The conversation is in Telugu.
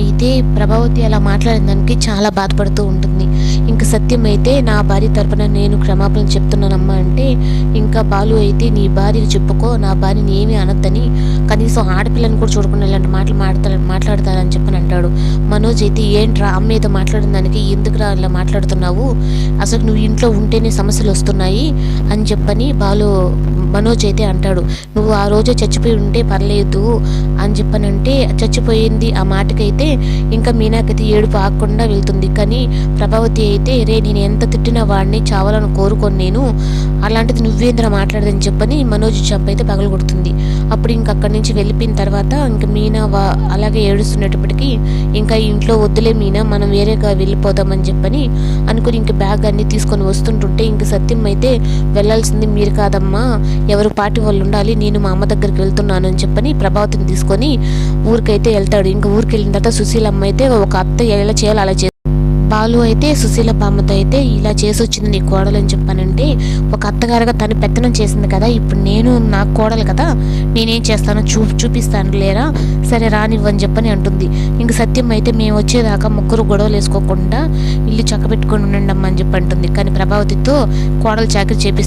అయితే ప్రభావతి అలా మాట్లాడిన చాలా బాధపడుతూ ఉంటుంది. ఇంకా సత్యం అయితే నా భార్య తరపున నేను క్షమాపణ చెప్తున్నానమ్మా అంటే ఇంకా బాలు అయితే నీ భార్యకు చెప్పుకో నా భార్యని ఏమీ అనొద్దని కనీసం ఆడపిల్లని కూడా చూడకుండా ఇలాంటి మాటలు మాట్లాడతా మాట్లాడతారని చెప్పని అంటాడు. మనోజ్ అయితే ఏంట్రా అమ్మ ఏదో మాట్లాడిన దానికి ఎందుకురా ఇలా మాట్లాడుతున్నావు? అసలు నువ్వు ఇంట్లో ఉంటేనే సమస్యలు వస్తున్నాయి అని చెప్పని బాలు మనోజ్ అయితే అంటాడు నువ్వు ఆ రోజే చచ్చిపోయి ఉంటే పర్లేదు అని చెప్పనంటే చచ్చిపోయింది ఆ మాటకైతే ఇంకా మీనాకైతే ఏడుపు ఆగకుండా వెళ్తుంది. కానీ ప్రభావతి అయితే రే నేను ఎంత తిట్టిన వాడిని చావాలని కోరుకొని నేను. అలాంటిది నువ్వేంద్ర మాట్లాడదని చెప్పని మనోజ్ చంప అయితే పగలు కొడుతుంది. అప్పుడు ఇంక అక్కడి నుంచి వెళ్ళిపోయిన తర్వాత ఇంకా మీనా వా అలాగే ఏడుస్తున్నప్పటికీ ఇంకా ఇంట్లో వద్దులే మీనా మనం వేరేగా వెళ్ళిపోదామని చెప్పని అనుకుని ఇంక బ్యాగ్ అన్ని తీసుకొని వస్తుంటుంటే ఇంక సత్యం అయితే వెళ్ళాల్సింది మీరు కాదమ్మా. ఎవరు పార్టీ వాళ్ళు ఉండాలి. నేను మా అమ్మ దగ్గరికి వెళ్తున్నాను అని చెప్పని ప్రభావతిని తీసుకొని ఊరికైతే వెళ్తాడు. ఇంక ఊరికి వెళ్ళిన తర్వాత సుశీలమ్మ అయితే ఒక అత్త ఎలా చేయాలో అలా బాలు అయితే సుశీల బామ్మతో అయితే ఇలా చేసి వచ్చింది నీ కోడలు అని చెప్పానంటే ఒక అత్తగారుగా తను పెత్తనం చేసింది కదా ఇప్పుడు నేను నా కోడలు కదా నేనేం చేస్తానో చూ చూపిస్తాను లేరా? సరే రానివ్వని చెప్పని అంటుంది. ఇంక సత్యం అయితే మేము వచ్చేదాకా ముగ్గురు గొడవలు వేసుకోకుండా ఇల్లు చక్కబెట్టుకొని ఉండండి అమ్మా అని చెప్పి అంటుంది. కానీ ప్రభావతితో కోడలు చాకరీ చేపిస్తుంది